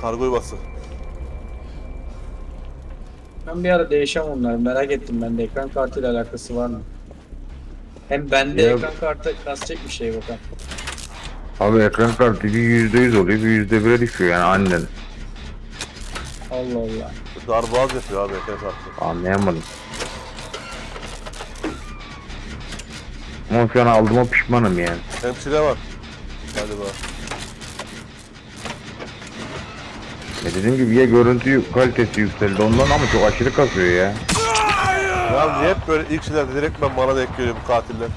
Kargo yuvası. Ben bir ara değişem onları merak ettim ben de ekran kartıyla alakası var mı? Hem bende Ya- ekran kartı kasacak bir şey bakalım. Abi ekran kartı bir yüzde yüz oluyor bir yüzde bire düşüyor yani annen. Allah Allah. Darboğaz yapıyor abi ekran kartı. Anlayamadım. Ama şu an aldığıma pişmanım yani. Hemşire var. Galiba. E dediğim gibi ya görüntü kalitesi yükseldi ondan ama çok aşırı kasıyor ya. Ya niye hep böyle ilk şeyler direkt ben bana denk geliyor bu katiller?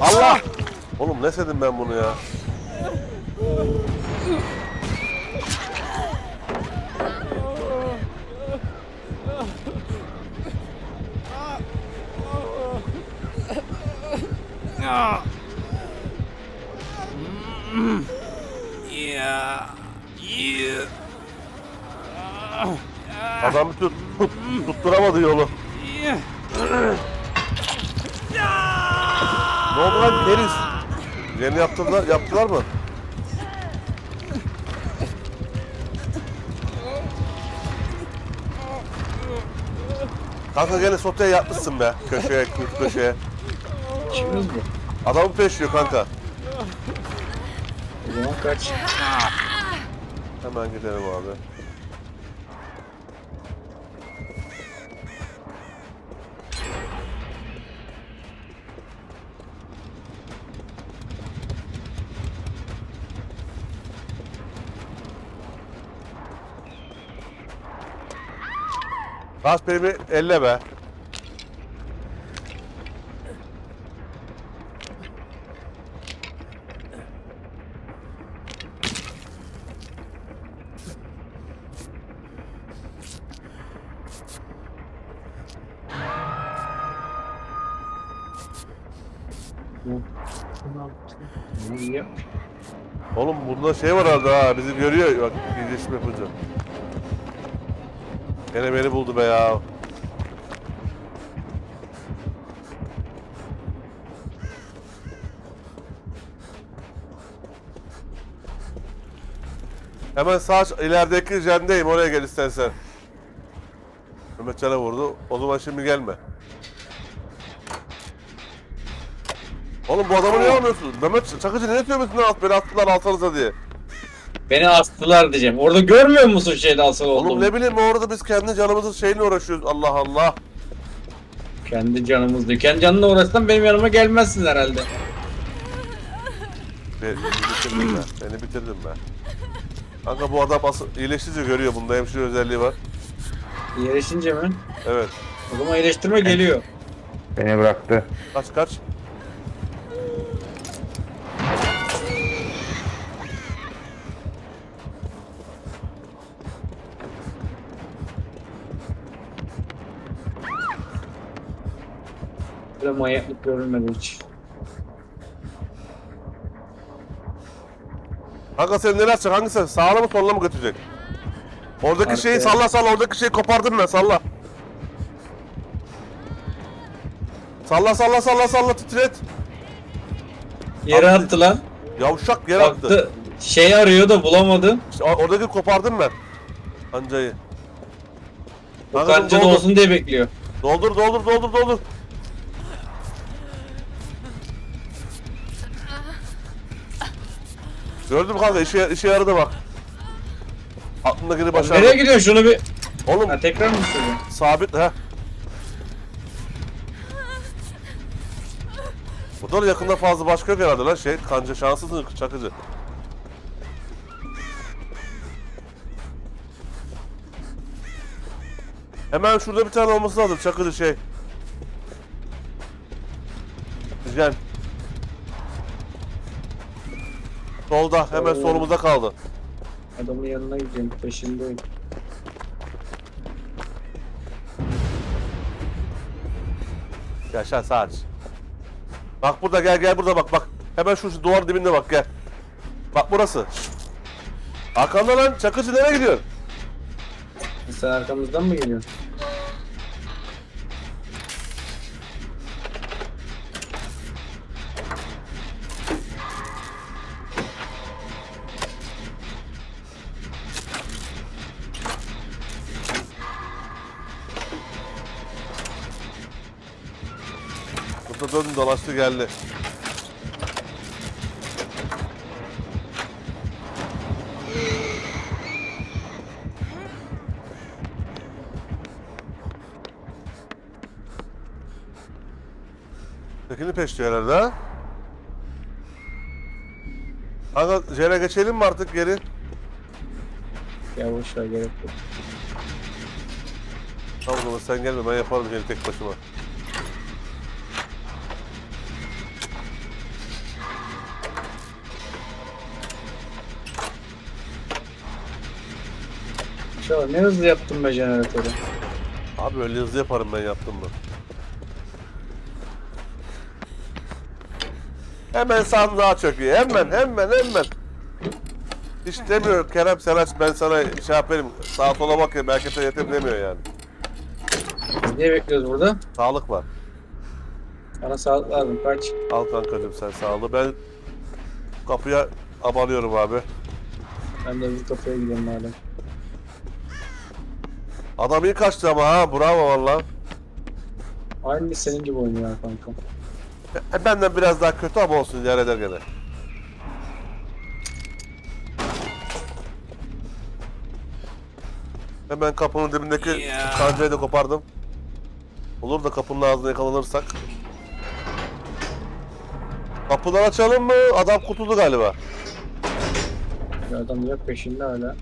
Allah! Oğlum ne sedim ben bunu ya? Adam tut, tut, tutturamadı yolu. ne oldu lan Deniz? Yeni yaptılar, yaptılar mı? Kanka gene soteye yatmışsın be. Köşeye, kurt köşeye. İşimiz bu. Adamı peşliyor kanka. O zaman kaç. Hemen gidelim abi. Beni bir elle be. Oğlum bunda şey var orada ha bizi görüyor bak iletişim yapınca. Gene beni buldu be ya. Hemen sağ ilerideki jendeyim oraya gel istersen. Mehmet Can'a vurdu. O zaman şimdi gelme. Oğlum bu adamı niye almıyorsun? Mehmet Çakıcı ne yapıyorsun lan? Beni attılar alsanıza diye. Beni astılar diyeceğim. Orada görmüyor musun şeyde asıl Oğlum olduğumu? ne bileyim orada biz kendi canımızın şeyle uğraşıyoruz. Allah Allah. Kendi canımız diyor. Kendi canınla uğraşsan benim yanıma gelmezsin herhalde. Be- Beni bitirdin be. Beni bitirdin be. Kanka bu adam asıl iyileşince görüyor. Bunda hemşire özelliği var. İyileşince mi? Evet. O zaman iyileştirme geliyor. Beni bıraktı. Kaç kaç. Manyaklık görülmedi hiç. Kanka sen neler yapacak? Hangisi? Sağına mı soluna mı götürecek? Oradaki Arkaya. şeyi salla salla. Oradaki şeyi kopardın mı? Salla. Salla salla salla salla titret. Yere Abi- attı lan. Yavşak yere attı. Baktı. Şey arıyor da bulamadı. İşte oradaki kopardım ben. Kancayı. Kanca da doldur. olsun diye bekliyor. Doldur doldur doldur doldur. Gördüm kanka işe, işe yaradı bak. Aklındakini başardı. Nereye gidiyorsun şunu bir... Oğlum Ha tekrar mı söylüyorsun? sabit ha. Burada da yakında fazla başka yok herhalde lan şey kanca şanslısın çakıcı. Hemen şurada bir tane olması lazım çakıcı şey. Gel. Solda hemen solumuzda kaldı. Adamın yanına gidiyorum peşindeyim. Yaşa saç. Bak burada gel gel burada bak bak. Hemen şu, şu duvar dibinde bak gel. Bak burası. Arkanda lan çakıcı nereye gidiyor? Sen arkamızdan mı geliyorsun? Döndü dolaştı geldi. Tekini peşliyor herhalde ha? Kanka Jere geçelim mi artık geri? Ya boş ver gerek yok. Tamam o zaman sen gelme ben yaparım seni tek başıma. Şöyle ne hızlı yaptım be jeneratörü. Abi öyle hızlı yaparım ben yaptım mı? Hemen sandığa çöküyor. Hemen hemen hemen. Hiç demiyor Kerem Seraç ben sana şey yaparım sağa sola bakayım belki de yetim demiyor yani. Biz niye bekliyoruz burada? Sağlık var. Bana sağlık lazım kaç. Al kankacım sen sağlığı. Ben kapıya abanıyorum abi. Ben de bir kafaya gidelim madem. Adam iyi kaçtı ama ha bravo valla. Aynı senin gibi oynuyor ya kanka. E, Benden biraz daha kötü ama olsun idare eder gene. Hemen kapının dibindeki kancayı da kopardım. Olur da kapının ağzına yakalanırsak. Kapıları açalım mı? Adam kurtuldu galiba. Ya adam ya peşinde hala.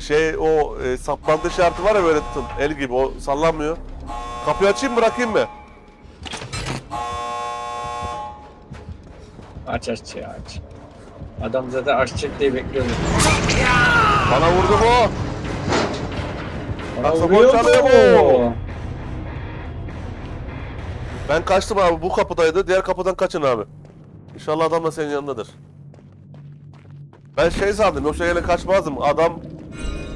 Şey o e, saplantı işareti var ya böyle tım, el gibi o sallanmıyor. Kapıyı açayım mı bırakayım mı? Aç aç ya aç. Adam zaten açacak diye bekliyordu. Bana vurdu bu. Bana Kasabon vuruyor çalıyor mu? bu. Ben kaçtım abi bu kapıdaydı. Diğer kapıdan kaçın abi. İnşallah adam da senin yanındadır. Ben şey sandım yoksa yine kaçmazdım. Adam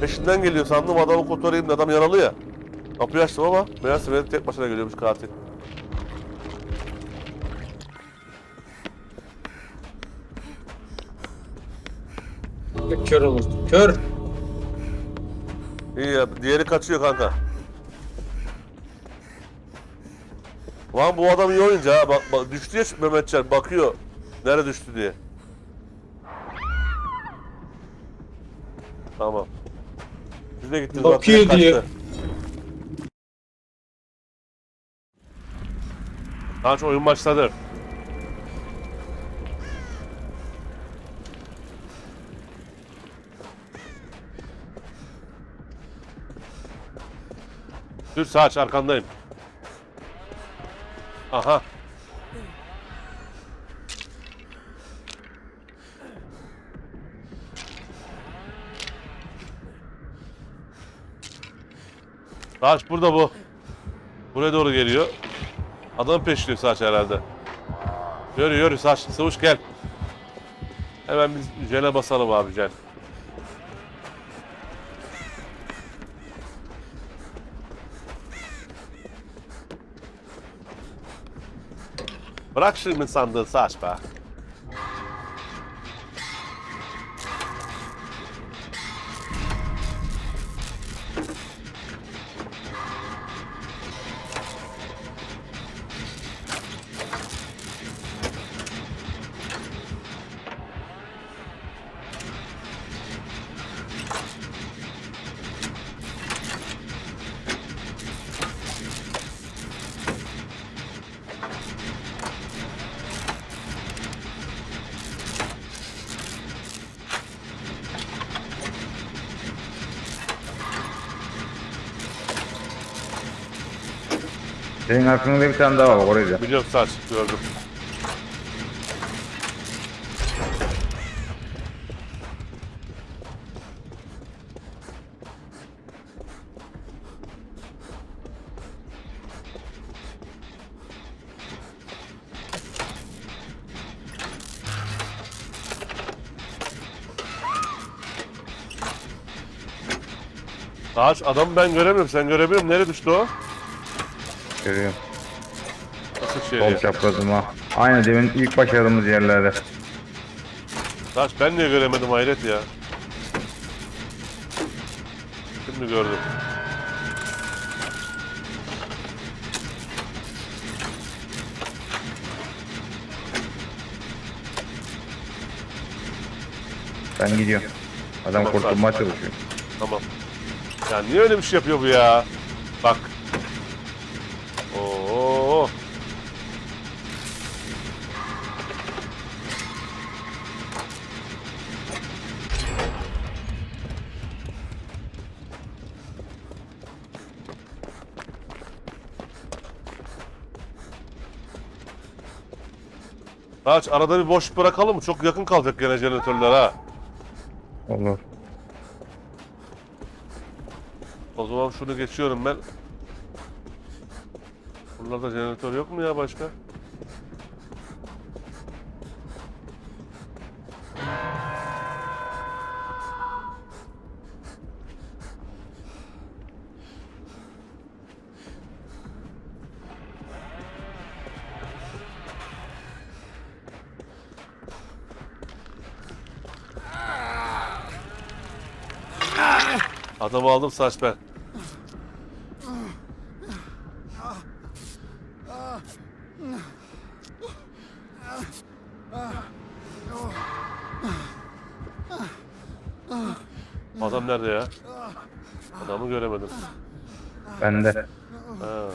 peşinden geliyor sandım adamı kurtarayım da adam yaralı ya. Kapıyı açtım ama meğerse benim tek başına geliyormuş katil. Kör olursun. Kör. İyi ya diğeri kaçıyor kanka. Lan bu adam iyi oyuncu ha. Bak, bak düştü ya Mehmetcan bakıyor. Nerede düştü diye. Tamam. De gittiniz. bak, Bakıyor kaçtı. diyor. Kaç oyun başladı. Dur sağ aç arkandayım. Aha. Saç burada bu. Buraya doğru geliyor. Adam peşliyor Saç herhalde. Yürü yürü Saç. Sıvuş gel. Hemen biz jene basalım abi jen. Bırak şimdi sandığı Saç be. Senin aklında bir tane daha var oraya da. Biliyorum Saç gördüm. Saç adamı ben göremiyorum. Sen görebiliyor musun? Nereye düştü o? görüyorum. Nasıl şey Sol ya? ha. Aynı demin ilk başardığımız yerlerde. Taş ben niye göremedim hayret ya. Şimdi gördüm. Ben gidiyorum. Adam Tamam, kurtulmaya çalışıyor. Tamam. Ya niye öyle bir şey yapıyor bu ya? Bak Aç arada bir boş bırakalım mı? Çok yakın kalacak gene jeneratörler ha. Olur. O zaman şunu geçiyorum ben. Buralarda jeneratör yok mu ya başka? Adamı aldım saç ben. Adam nerede ya? Adamı göremedim. Bende. Ha.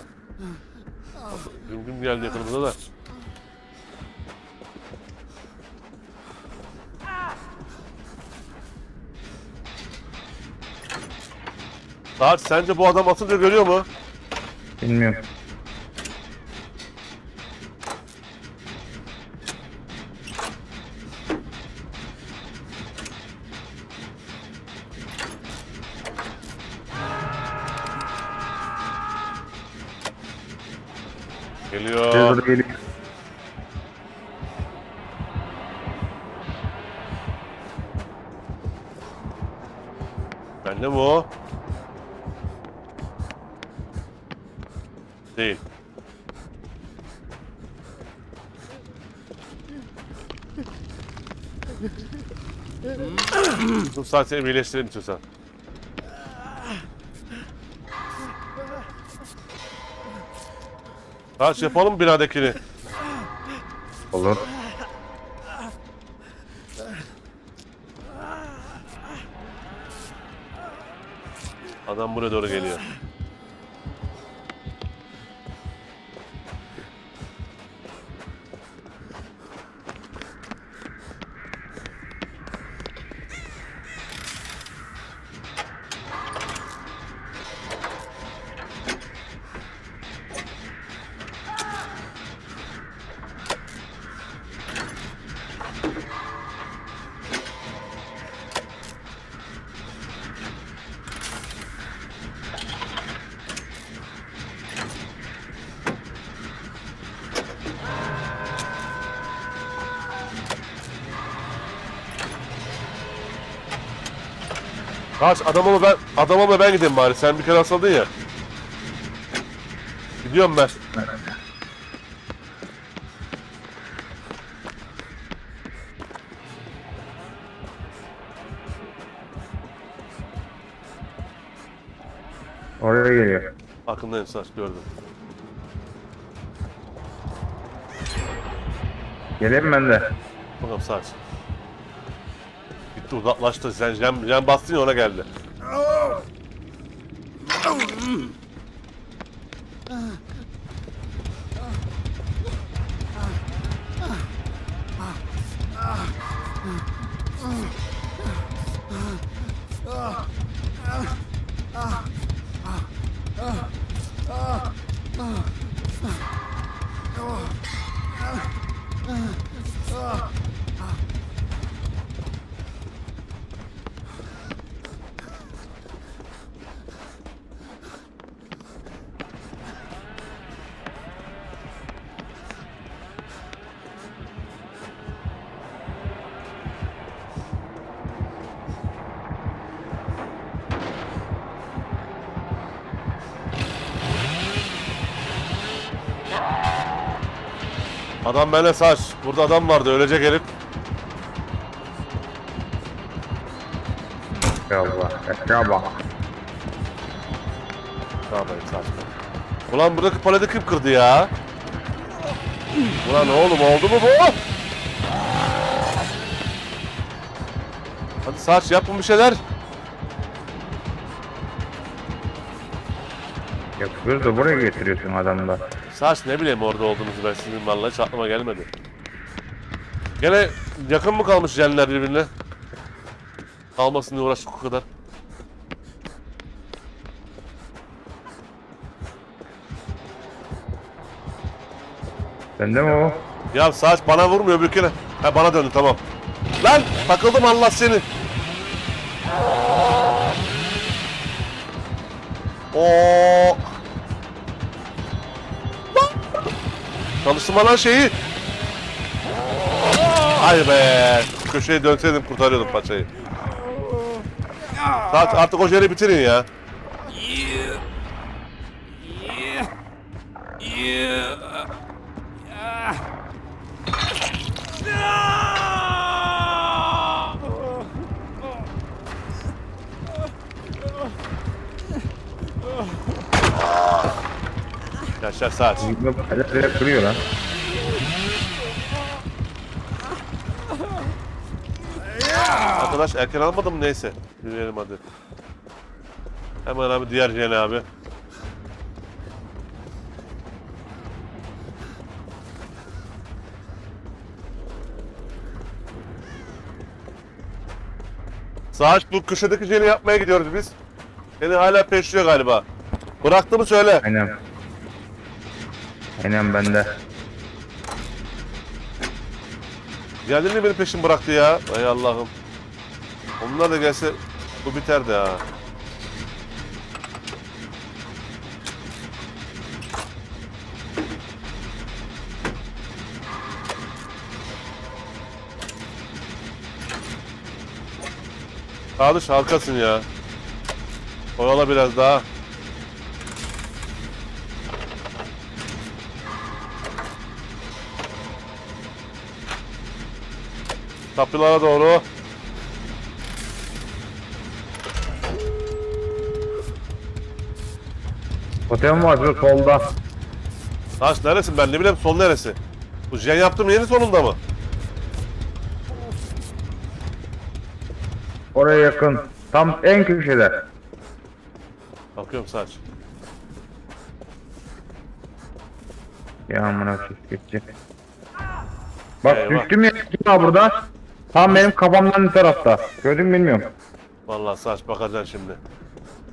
Güm güm geldi yakınımıza da. Saat sence bu adam atınca görüyor mu? Bilmiyorum. Geliyor. Cezada geliyor. Bende mi o? Değil. Saat seni birleştirelim istiyorsan. Kaç yapalım binadakini. Olur. Adam buraya doğru geliyor. Kaç adamımı ben adamımla ben gideyim bari. Sen bir kere asıldın ya. Gidiyorum ben. Oraya geliyor. Hakkındayım Saç gördüm. Geleyim ben de. Bakalım Saç. Gitti uzaklaştı. Sen jam, jam bastın ya ona geldi. Adam bana Saç. Burada adam vardı ölecek herif. Ya Allah. Ya bak. Ne yapayım Saç. Ulan buradaki paleti kim kırdı ya? Ulan oğlum oldu mu bu? Hadi Saç yapın bir şeyler. Yapıyoruz da buraya getiriyorsun adamlar. Saç ne bileyim orada olduğunuzu ben sizin vallahi hiç aklıma gelmedi. Gene yakın mı kalmış jenler birbirine? Kalmasın diye uğraştık o kadar. Sende mi o? Ya saç bana vurmuyor öbürküne. Ha bana döndü tamam. Lan takıldım Allah seni. Oo. Çalıştım lan şeyi. Ay be. Köşeye dönseydim kurtarıyordum paçayı. Artık o jeli bitirin ya. Yaşar saat. Direkt kırıyor lan. Arkadaş erken almadım neyse. Yürüyelim hadi. Hemen abi diğer jene abi. Saat bu köşedeki jeni yapmaya gidiyoruz biz. Beni hala peşliyor galiba. Bıraktı mı söyle. Aynen. Aynen bende. Geldin mi beni peşin bıraktı ya? Ay Allah'ım. Onlar da gelse bu biterdi ha. Kardeş harikasın ya. Oyala biraz daha. Kapılara doğru. Totem var şurada solda. Taş neresin ben ne bileyim sol neresi? Bu jen yaptığım yerin sonunda mı? Oraya yakın. Tam en köşede. Bakıyorum saç. Ya amına geçecek. Bak Eyvah. düştüm ya ya burada. Tam benim kafamdan bir tarafta. Gördün mü bilmiyorum. Vallahi saç bakacaksın şimdi.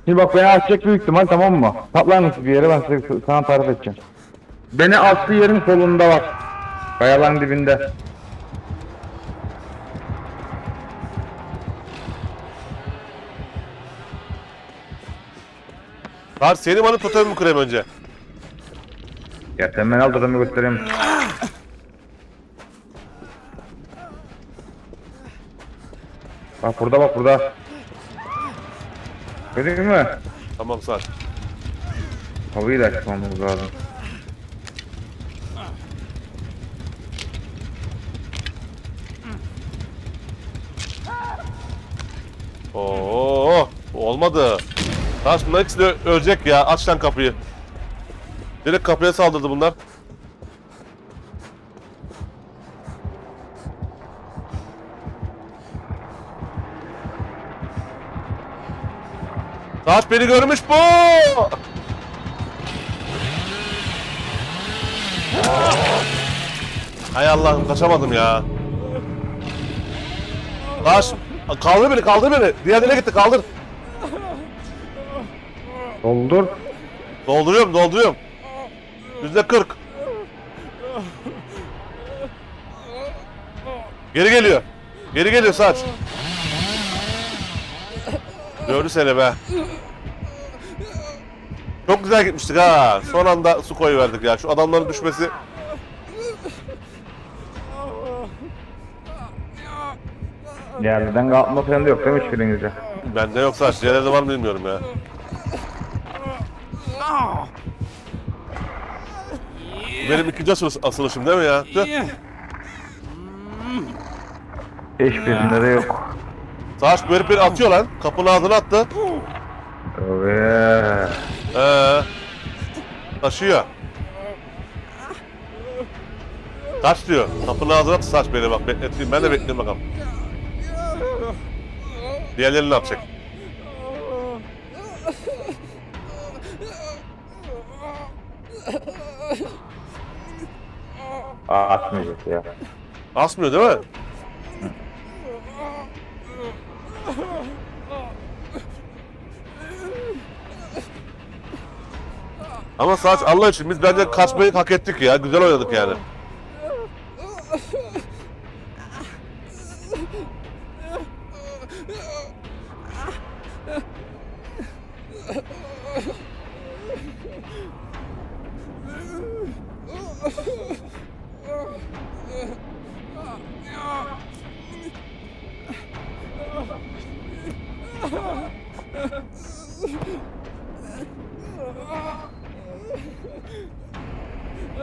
Şimdi bak beni atacak büyük ihtimal tamam mı? Patlar mısın bir yere ben size, sana tarif edeceğim. Beni attığı yerin solunda var. Kayaların dibinde. Saç seni bana totemimi kırayım önce. Ya sen beni al da göstereyim. Bak burada bak burada. Gördün mü? Tamam saç. Havayı da açmamız lazım. Oo, olmadı. Taş bunlar ikisi de ölecek ya. Aç lan kapıyı. Direkt kapıya saldırdı bunlar. Taş beni görmüş bu. Hay Allah'ım kaçamadım ya. Taş kaldır beni kaldır beni. Diğerine gitti kaldır. Doldur. Dolduruyorum dolduruyorum. Yüzde kırk. Geri geliyor. Geri geliyor saç. Gördü seni be. Çok güzel gitmiştik ha. Son anda su koyuverdik ya. Şu adamların düşmesi. Yerden kalkma falan da yok değil mi hiçbirinizde? Bende yok saç. Diğerlerde var mı bilmiyorum ya. Benim ikinci asılış, asılışım değil mi ya? Tüh. Hiçbirinde de yok. Saç böyle bir atıyor lan. Kapının ağzına attı. Evet. Ee, taşıyor. Kaç diyor. Kapının ağzına at saç beni bak bekleteyim. Ben de bekleyeyim bakalım. Diğerleri ne yapacak? Aa açmayacak ya. Asmıyor değil mi? Ama Saç Allah için biz bence kaçmayı hak ettik ya. Güzel oynadık yani.